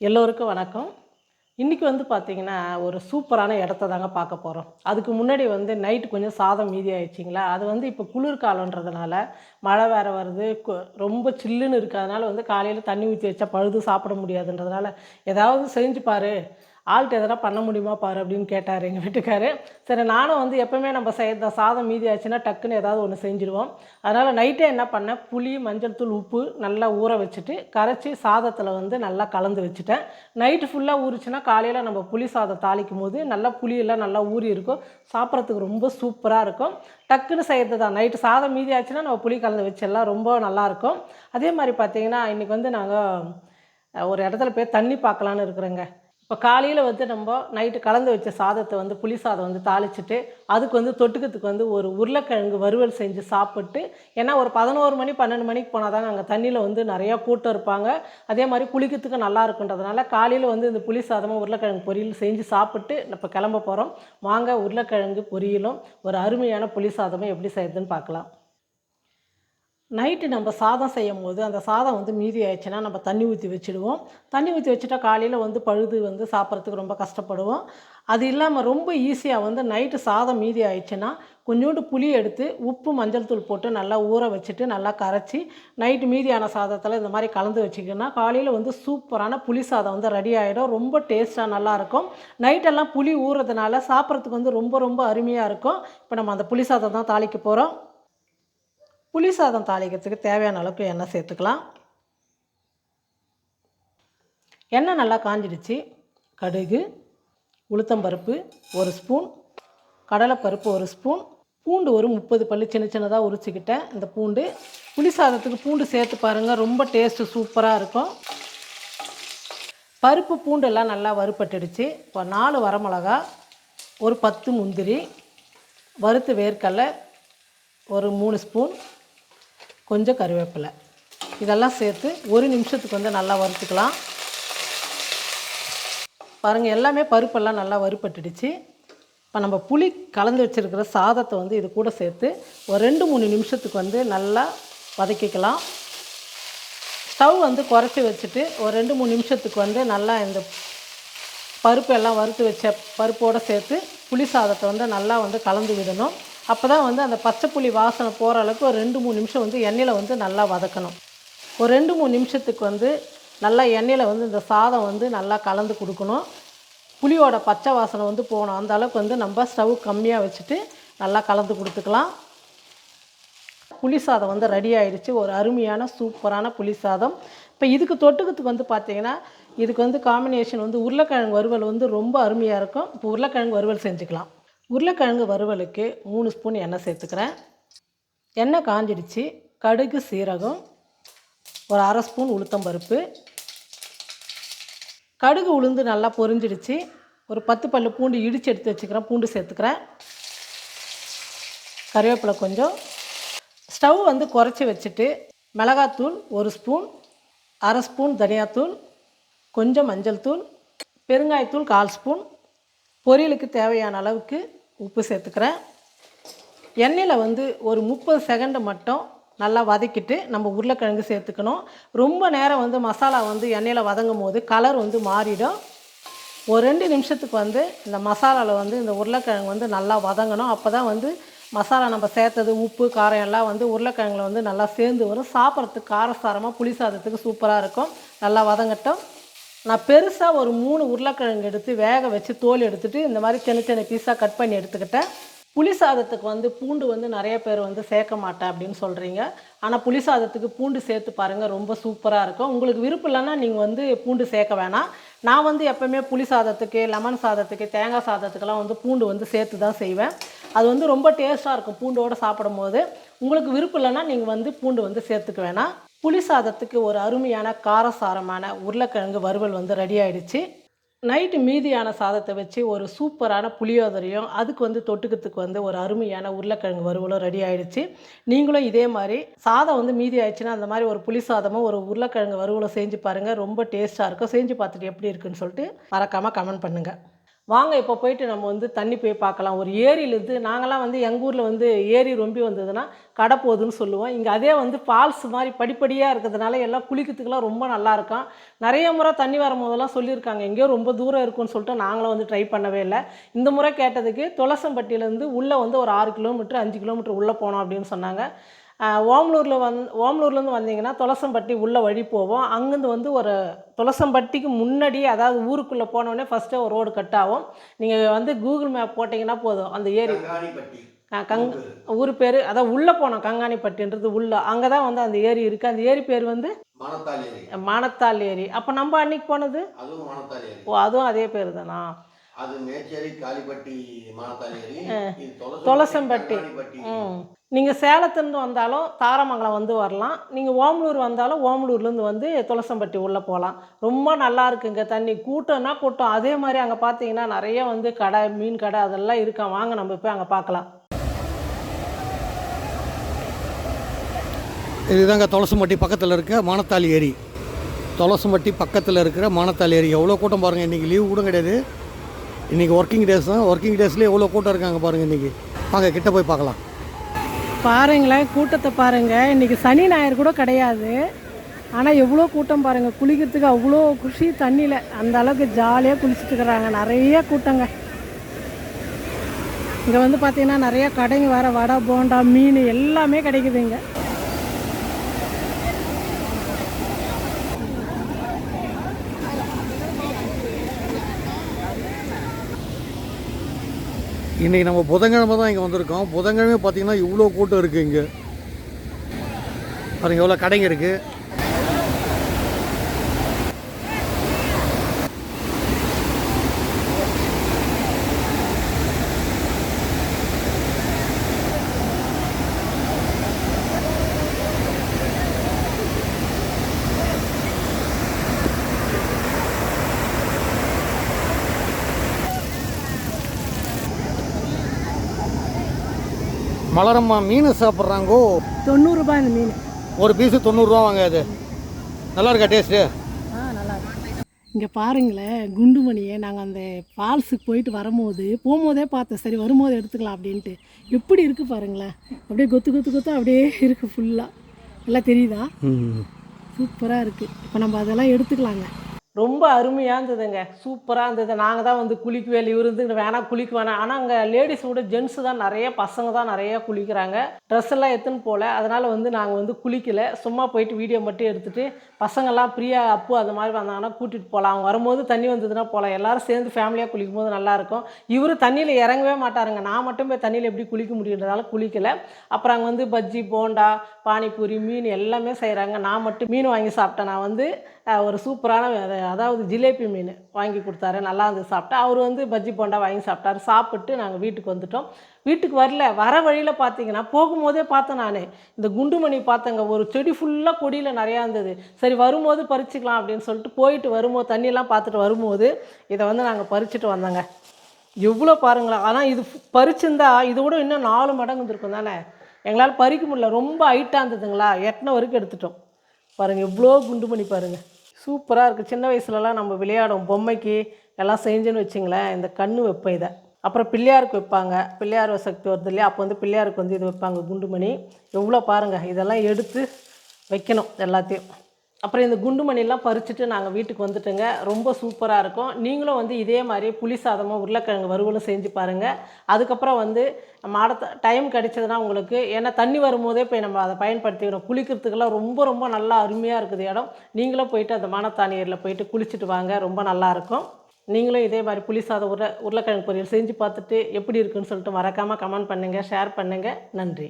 எல்லோருக்கும் வணக்கம். இன்றைக்கி வந்து பார்த்திங்கன்னா ஒரு சூப்பரான இடத்த தாங்க பார்க்க போகிறோம் அதுக்கு முன்னாடி வந்து நைட்டு கொஞ்சம் சாதம் மீதி ஆயிடுச்சிங்களா? அது வந்து இப்போ குளிர்காலன்றதுனால மழை வேறு வருது. ரொம்ப சில்லுன்னு இருக்கிறதுனால வந்து காலையில் தண்ணி ஊற்றி வச்சா பழுது சாப்பிட முடியாதுன்றதுனால ஏதாவது செஞ்சு பாரு. ஆள்கிட்ட எதனா பண்ண முடியுமா பாரு அப்படின்னு கேட்டார் எங்கள் வீட்டுக்காரு. சரி நானும் வந்து எப்போவுமே நம்ம செய்த சாதம் மீதி ஆச்சுன்னா டக்குன்னு ஏதாவது ஒன்று செஞ்சுருவோம். அதனால் நைட்டே என்ன பண்ணேன் புளி மஞ்சள் தூள் உப்பு நல்லா ஊற வச்சுட்டு கரைச்சி சாதத்தில் வந்து நல்லா கலந்து வச்சுட்டேன். நைட்டு ஃபுல்லாக ஊறிச்சுன்னா காலையில் நம்ம புளி சாதம் தாளிக்கும் போது நல்லா புளியெல்லாம் நல்லா ஊறி இருக்கும். சாப்பிட்றதுக்கு ரொம்ப சூப்பராக இருக்கும். டக்குன்னு செய்கிறது தான். நைட்டு சாதம் மீதி ஆச்சுன்னா நம்ம புளி கலந்து வச்செல்லாம் ரொம்ப நல்லாயிருக்கும் அதே மாதிரி பார்த்தீங்கன்னா இன்றைக்கி வந்து நாங்கள் ஒரு இடத்துல போய் தண்ணி பார்க்கலான்னு இருக்கிறேங்க. இப்போ காலையில் வந்து நம்ம நைட்டு கலந்து வச்ச சாதத்தை வந்து புளி சாதம் வந்து தாளிச்சிட்டு அதுக்கு வந்து தொட்டுக்கத்துக்கு வந்து ஒரு உருளைக்கிழங்கு வறுவல் செஞ்சு சாப்பிட்டு ஏன்னா ஒரு பதினோரு மணி பன்னெண்டு மணிக்கு போனால் தாங்க அங்கே தண்ணியில் வந்து நிறையா கூட்டம் இருப்பாங்க. அதே மாதிரி குளிக்கிறதுக்கு நல்லா இருக்குன்றதுனால காலையில் வந்து இந்த புளி சாதமும் உருளைக்கிழங்கு பொரியல் செஞ்சு சாப்பிட்டு இப்போ கிளம்ப போகிறோம் வாங்க உருளைக்கிழங்கு பொரியலும் ஒரு அருமையான புளி சாதமும் எப்படி செய்யுதுன்னு பார்க்கலாம். நைட்டு நம்ம சாதம் செய்யும் போது அந்த சாதம் வந்து மீதி ஆயிடுச்சுன்னா நம்ம தண்ணி ஊற்றி வச்சுடுவோம். தண்ணி ஊற்றி வச்சுட்டா காலையில் வந்து பழுது வந்து சாப்பிட்றதுக்கு ரொம்ப கஷ்டப்படுவோம். அது இல்லாமல் ரொம்ப ஈஸியாக வந்து நைட்டு சாதம் மீதி ஆயிடுச்சுன்னா கொஞ்சோண்டு புளி எடுத்து உப்பு மஞ்சள் தூள் போட்டு நல்லா ஊற வச்சுட்டு நல்லா கரைச்சி நைட்டு மீதியான சாதத்தில் இந்த மாதிரி கலந்து வச்சிங்கன்னா காலையில் வந்து சூப்பரான புளி சாதம் வந்து ரெடி ஆகிடும் ரொம்ப டேஸ்ட்டாக நல்லாயிருக்கும் நைட்டெல்லாம் புளி ஊறுறதுனால சாப்பிட்றதுக்கு வந்து ரொம்ப ரொம்ப அருமையாக இருக்கும். இப்போ நம்ம அந்த புளி சாதம் தான் தாளிக்க போகிறோம் புளி சாதம் தாளிக்கிறதுக்கு தேவையான அளவுக்கு எண்ணெய் சேர்த்துக்கலாம். எண்ணெய் நல்லா காஞ்சிடுச்சு. கடுகு உளுத்தம்பருப்பு ஒரு ஸ்பூன் கடலைப்பருப்பு ஒரு ஸ்பூன். பூண்டு ஒரு முப்பது பல்லு சின்ன சின்னதாக உரிச்சிக்கிட்டேன். இந்த பூண்டு புளி சாதத்துக்கு பூண்டு சேர்த்து பாருங்கள் ரொம்ப டேஸ்ட்டு சூப்பராக இருக்கும். பருப்பு பூண்டெல்லாம் நல்லா வறுப்பட்டுடுச்சு இப்போ நாலு வரமிளகா ஒரு பத்து முந்திரி வறுத்து வேர்க்கடலை ஒரு மூணு ஸ்பூன். கொஞ்சம் கருவேப்பிலை. இதெல்லாம் சேர்த்து ஒரு நிமிஷத்துக்கு வந்து நல்லா வறுத்துக்கலாம். பாருங்கள் எல்லாமே பருப்பெல்லாம் நல்லா வறுப்பட்டுடுச்சு இப்போ நம்ம புளி கலந்து வச்சுருக்கிற சாதத்தை வந்து இது கூட சேர்த்து ஒரு ரெண்டு மூணு நிமிஷத்துக்கு வந்து நல்லா வதக்கிக்கலாம். ஸ்டவ் வந்து குறைச்சி வச்சுட்டு ஒரு ரெண்டு மூணு நிமிஷத்துக்கு வந்து நல்லா இந்த பருப்பு எல்லாம் வறுத்து வச்ச பருப்போடு சேர்த்து புளி சாதத்தை வந்து நல்லா வந்து கலந்து விடணும். அப்போ தான் வந்து அந்த பச்சை புளி வாசனை போகிற அளவுக்கு ஒரு ரெண்டு மூணு நிமிஷம் வந்து எண்ணெயில் வந்து நல்லா வதக்கணும். ஒரு ரெண்டு மூணு நிமிஷத்துக்கு வந்து நல்லா எண்ணெயில் வந்து இந்த சாதம் வந்து நல்லா கலந்து கொடுக்கணும். புளியோட பச்சை வாசனை வந்து போகணும். அந்த அளவுக்கு வந்து நம்ம ஸ்டவ் கம்மியாக வச்சுட்டு நல்லா கலந்து கொடுத்துக்கலாம். புளி சாதம் வந்து ரெடி ஆயிடுச்சு. ஒரு அருமையான சூப்பரான புளி சாதம். இப்போ இதுக்கு தொட்டுக்கிறதுக்கு வந்து பார்த்தீங்கன்னா இதுக்கு வந்து காம்பினேஷன் வந்து உருளைக்கிழங்கு வறுவல் வந்து ரொம்ப அருமையாக இருக்கும். இப்போ உருளைக்கிழங்கு வறுவல் செஞ்சுக்கலாம். உருளைக்கிழங்கு வறுவலுக்கு மூணு ஸ்பூன் எண்ணெய் சேர்த்துக்கிறேன். எண்ணெய் காஞ்சிடுச்சு. கடுகு சீரகம் ஒரு அரை ஸ்பூன் உளுத்தம் பருப்பு. கடுகு உளுந்து நல்லா பொரிஞ்சிடுச்சு. ஒரு பத்து பல்லு பூண்டு இடித்து எடுத்து வச்சுக்கிறேன். பூண்டு சேர்த்துக்கிறேன். கருவேப்பிலை கொஞ்சம். ஸ்டவ் வந்து குறைச்சி வச்சுட்டு மிளகாத்தூள் ஒரு ஸ்பூன் அரை ஸ்பூன் தனியாத்தூள் கொஞ்சம் மஞ்சள் தூள் பெருங்காயத்தூள் கால் ஸ்பூன். பொரியலுக்கு தேவையான அளவுக்கு உப்பு சேர்த்துக்கிறேன். எண்ணெயில் வந்து ஒரு முப்பது செகண்டு மட்டும் நல்லா வதக்கிட்டு நம்ம உருளைக்கிழங்கு சேர்த்துக்கணும். ரொம்ப நேரம் வந்து மசாலா வந்து எண்ணெயில் வதங்கும் போது கலர் வந்து மாறிடும். ஒரு ரெண்டு நிமிஷத்துக்கு வந்து இந்த மசாலாவில் வந்து இந்த உருளைக்கிழங்கு வந்து நல்லா வதங்கணும். அப்போ தான் வந்து மசாலா நம்ம சேர்த்தது உப்பு காரம் எல்லாம் வந்து உருளைக்கிழங்குல வந்து நல்லா சேர்ந்து வரும். சாப்பிட்றதுக்கு காரசாரமாக புளி சாதத்துக்கு சூப்பராக இருக்கும். நல்லா வதங்கட்டும். நான் பெருசாக ஒரு மூணு உருளைக்கிழங்கு எடுத்து வேக வச்சு தோல் எடுத்துகிட்டு இந்த மாதிரி சின்ன சின்ன பீஸாக கட் பண்ணி எடுத்துக்கிட்டேன். புளி சாதத்துக்கு வந்து பூண்டு வந்து நிறைய பேர் வந்து சேர்க்க மாட்டேன் அப்படின்னு சொல்கிறீங்க ஆனால் புளி சாதத்துக்கு பூண்டு சேர்த்து பாருங்கள் ரொம்ப சூப்பராக இருக்கும். உங்களுக்கு விருப்பம் இல்லைன்னா நீங்கள் வந்து பூண்டு சேர்க்க வேணாம். நான் வந்து எப்போவுமே புளி சாதத்துக்கு லெமன் சாதத்துக்கு தேங்காய் சாதத்துக்கெல்லாம் வந்து பூண்டு வந்து சேர்த்து தான் செய்வேன். அது வந்து ரொம்ப டேஸ்ட்டாக இருக்கும் பூண்டோடு சாப்பிடும்போது. உங்களுக்கு விருப்பம் இல்லைன்னா நீங்கள் வந்து பூண்டு வந்து சேர்த்துக்க வேணாம். புளி சாதத்துக்கு ஒரு அருமையான காரசாரமான உருளைக்கிழங்கு வறுவல் வந்து ரெடி ஆயிடுச்சு. நைட்டு மீதியான சாதத்தை வச்சு ஒரு சூப்பரான புளியோதரையும் அதுக்கு வந்து தொட்டுக்கிறதுக்கு வந்து ஒரு அருமையான உருளைக்கிழங்கு வறுவலும் ரெடி ஆயிடுச்சு. நீங்களும் இதே மாதிரி சாதம் வந்து மீதி ஆயிடுச்சுன்னா அந்த மாதிரி ஒரு புளி சாதமும் ஒரு உருளைக்கிழங்கு வறுவலும் செஞ்சு பாருங்கள் ரொம்ப டேஸ்ட்டாக இருக்கும். செஞ்சு பார்த்துட்டு எப்படி இருக்குன்னு சொல்லிட்டு மறக்காமல் கமெண்ட் பண்ணுங்கள் வாங்க இப்போ போயிட்டு நம்ம வந்து தண்ணி போய் பார்க்கலாம். ஒரு ஏரியிலேருந்து நாங்களாம் வந்து எங்கள் ஊரில் வந்து ஏரி ரொம்பி வந்ததுன்னா கடை போகுதுன்னு சொல்லுவோம். இங்கே அதே வந்து ஃபால்ஸ் மாதிரி படிப்படியாக இருக்கிறதுனால எல்லாம் குளிக்கிறதுக்கெல்லாம் ரொம்ப நல்லாயிருக்கும் நிறைய முறை தண்ணி வரும்போதெல்லாம் சொல்லியிருக்காங்க. எங்கேயோ ரொம்ப தூரம் இருக்குன்னு சொல்லிட்டு நாங்களும் வந்து ட்ரை பண்ணவே இல்லை. இந்த முறை கேட்டதுக்கு துளசம்பட்டியிலேருந்து உள்ளே வந்து ஒரு ஆறு கிலோமீட்டர் அஞ்சு கிலோமீட்டர் உள்ளே போனோம் அப்படின்னு சொன்னாங்க. ஓமலூரில் வந் ஓமலூர்லேருந்து வந்தீங்கன்னா துளசம்பட்டி உள்ள வழி போவோம். அங்கேருந்து வந்து ஒரு துளசம்பட்டிக்கு முன்னாடி அதாவது ஊருக்குள்ளே போனோடனே ஃபஸ்ட்டு ஒரு ரோடு கட் ஆகும். நீங்கள் வந்து கூகுள் மேப் போட்டிங்கன்னா போதும். அந்த ஏரி கங் ஊர் பேர் அதான் உள்ளே போனோம் கங்காணிப்பட்டின்றது உள்ளே. அங்கே தான் வந்து அந்த ஏரி இருக்குது அந்த ஏரி பேர் வந்து மணத்தால் ஏரி. அப்போ நம்ம அன்னைக்கு போனது? ஓ அதுவும் அதே பேர் தானா துளசம்பட்டி. நீங்கள் சேலத்துலேருந்து வந்தாலும் தாரமங்கலம் வந்து வரலாம். நீங்கள் ஓமலூர் வந்தாலும் ஓமலூர்லேருந்து வந்து துளசம்பட்டி உள்ளே போகலாம். ரொம்ப நல்லா இருக்குங்க தண்ணி. கூட்டம்னா கூட்டம். அதே மாதிரி அங்கே பார்த்தீங்கன்னா நிறைய வந்து கடை மீன் கடை அதெல்லாம் இருக்கா? வாங்க நம்ம போய் அங்கே பார்க்கலாம். இதுதாங்க துளசம்பட்டி பக்கத்தில் இருக்க மானத்தாள் ஏரி துளசம்பட்டி பக்கத்தில் இருக்கிற மானத்தாள் ஏரி எவ்வளோ கூட்டம் பாருங்கள் இன்றைக்கி லீவு கூட கிடையாது. இன்றைக்கி ஒர்க்கிங் டேஸ் தான். ஒர்க்கிங் டேஸ்லேயே எவ்வளோ கூட்டம் இருக்காங்க பாருங்கள் இன்றைக்கி வாங்க கிட்ட போய் பார்க்கலாம். பாருங்களேன் கூட்டத்தை பாருங்கள் இன்றைக்கி சனி ஞாயிறு கூட கிடையாது. ஆனால் எவ்வளோ கூட்டம் பாருங்கள் குளிக்கிறதுக்கு அவ்வளோ குஷி தண்ணியில். அந்த அளவுக்கு ஜாலியாக குளிச்சுட்டு இருக்கிறாங்க. நிறைய கூட்டங்க. இங்கே வந்து பார்த்திங்கன்னா நிறைய கடைங்க வர வடை போண்டா மீன் எல்லாமே கிடைக்குது இன்றைக்கி நம்ம புதன்கிழமை தான் இங்கே வந்திருக்கோம். புதன்கிழமை பார்த்தீங்கன்னா இவ்வளோ கூட்டம் இருக்குது இங்கே. பாருங்கள் எவ்வளோ கடைங்க இருக்குது மலரம்மா மீன் சாப்பிட்றாங்கோ? தொண்ணூறுரூபா இந்த மீன். ஒரு பீஸு தொண்ணூறுரூவா வாங்க அது நல்லா இருக்கா டேஸ்ட்டு ஆ நல்லா இங்கே பாருங்களேன் குண்டுமணியை நாங்கள் அந்த ஃபால்ஸுக்கு போயிட்டு வரும்போது போகும்போதே பார்த்தேன். சரி வரும்போது எடுத்துக்கலாம் அப்படின்ட்டு. எப்படி இருக்குது பாருங்களேன். அப்படியே கொத்து கொத்து கொத்து அப்படியே இருக்குது ஃபுல்லாக எல்லாம் தெரியுதா? சூப்பராக இருக்குது இப்போ நம்ம அதெல்லாம் எடுத்துக்கலாங்க. ரொம்ப அருமையாக இருந்ததுங்க. சூப்பராக இருந்தது. நாங்கள் தான் வந்து குளிக்கவே இல்லை. இருந்து வேணாம் குளிக்க வேணாம் ஆனால் அங்கே லேடிஸ் விட ஜென்ஸு தான் நிறைய பசங்க தான் நிறைய குளிக்கிறாங்க. ட்ரெஸ் எல்லாம் எடுத்துன்னு போகல அதனால் வந்து நாங்கள் வந்து குளிக்கல. சும்மா போயிட்டு வீடியோ மட்டும் எடுத்துகிட்டு பசங்கள்லாம் பிரியா அப்பு அது மாதிரி வந்தாங்கன்னா கூட்டிகிட்டு போகலாம் அவங்க வரும்போது தண்ணி வந்ததுன்னா போகலாம் எல்லாரும் சேர்ந்து ஃபேமிலியாக குளிக்கும் போது நல்லாயிருக்கும் இவர் தண்ணியில் இறங்கவே மாட்டாருங்க. நான் மட்டும் போய் தண்ணியில் எப்படி குளிக்க முடியுன்றதால குளிக்கல. அப்புறம் அங்கே வந்து பஜ்ஜி போண்டா பானிபூரி மீன் எல்லாமே செய்கிறாங்க நான் மட்டும் மீன் வாங்கி சாப்பிட்டேன். நான் வந்து ஒரு சூப்பரான அதாவது அதாவது ஜிலேபி மீன் வாங்கி கொடுத்தாரு. நல்லா இருந்தது சாப்பிட்டா. அவர் வந்து பஜ்ஜி போண்டா வாங்கி சாப்பிட்டாரு. சாப்பிட்டு நாங்கள் வீட்டுக்கு வந்துட்டோம். வீட்டுக்கு வரல. வர வழியில் பார்த்தீங்கன்னா போகும்போதே பார்த்தேன் நான். இந்த குண்டுமணி பார்த்தேங்க ஒரு செடி ஃபுல்லாக கொடியில் நிறையா இருந்தது. சரி வரும்போது பறிச்சுக்கலாம் அப்படின்னு சொல்லிட்டு போயிட்டு வரும்போது தண்ணியெல்லாம் பார்த்துட்டு வரும்போது இதை வந்து நாங்கள் பறிச்சுட்டு வந்தோங்க. எவ்வளோ பாருங்களேன். ஆனால் இது பறிச்சிருந்தா இது கூட இன்னும் நாலு மடங்கு இருந்திருக்கும் தானே. எங்களால் பறிக்க முடியல. ரொம்ப ஹைட்டாக இருந்ததுங்களா? எட்டனை வரைக்கும் எடுத்துட்டோம். பாருங்கள் எவ்வளோ குண்டு பண்ணி பாருங்கள் சூப்பராக இருக்குது சின்ன வயசுலலாம் நம்ம விளையாடும் பொம்மைக்கு எல்லாம் செஞ்சுன்னு வச்சிங்களேன் இந்த கண்ணு வைப்பேன் இதை. அப்புறம் பிள்ளையாருக்கு வைப்பாங்க. பிள்ளையார் சக்தி வருது இல்லையா? அப்போ வந்து பிள்ளையாருக்கு வந்து இது வைப்பாங்க குண்டுமணி. எவ்வளோ பாருங்கள் இதெல்லாம் எடுத்து வைக்கணும் எல்லாத்தையும். அப்புறம் இந்த குண்டுமணியெல்லாம் பறிச்சுட்டு நாங்கள் வீட்டுக்கு வந்துட்டோங்க. ரொம்ப சூப்பராக இருக்கும். நீங்களும் வந்து இதே மாதிரி புளி சாதமும் உருளைக்கிழங்கு வறுவலும் செஞ்சு பாருங்கள் அதுக்கப்புறம் வந்து மாடத்தை டைம் கிடைச்சதுன்னா உங்களுக்கு ஏன்னா தண்ணி வரும்போதே போய் நம்ம அதை பயன்படுத்திக்கணும் குளிக்கிறதுக்கெல்லாம் ரொம்ப ரொம்ப நல்லா அருமையாக இருக்குது இடம். நீங்களும் போயிட்டு அந்த மானத்தானியரில் போயிட்டு குளிச்சுட்டு வாங்க. ரொம்ப நல்லாயிருக்கும் நீங்களும் இதே மாதிரி புளி சாதம் உருளை உருளைக்கிழங்கு பொரியல் செஞ்சு பார்த்துட்டு எப்படி இருக்குன்னு சொல்லிட்டு மறக்காமல் கமெண்ட் பண்ணுங்கள் ஷேர் பண்ணுங்கள் நன்றி.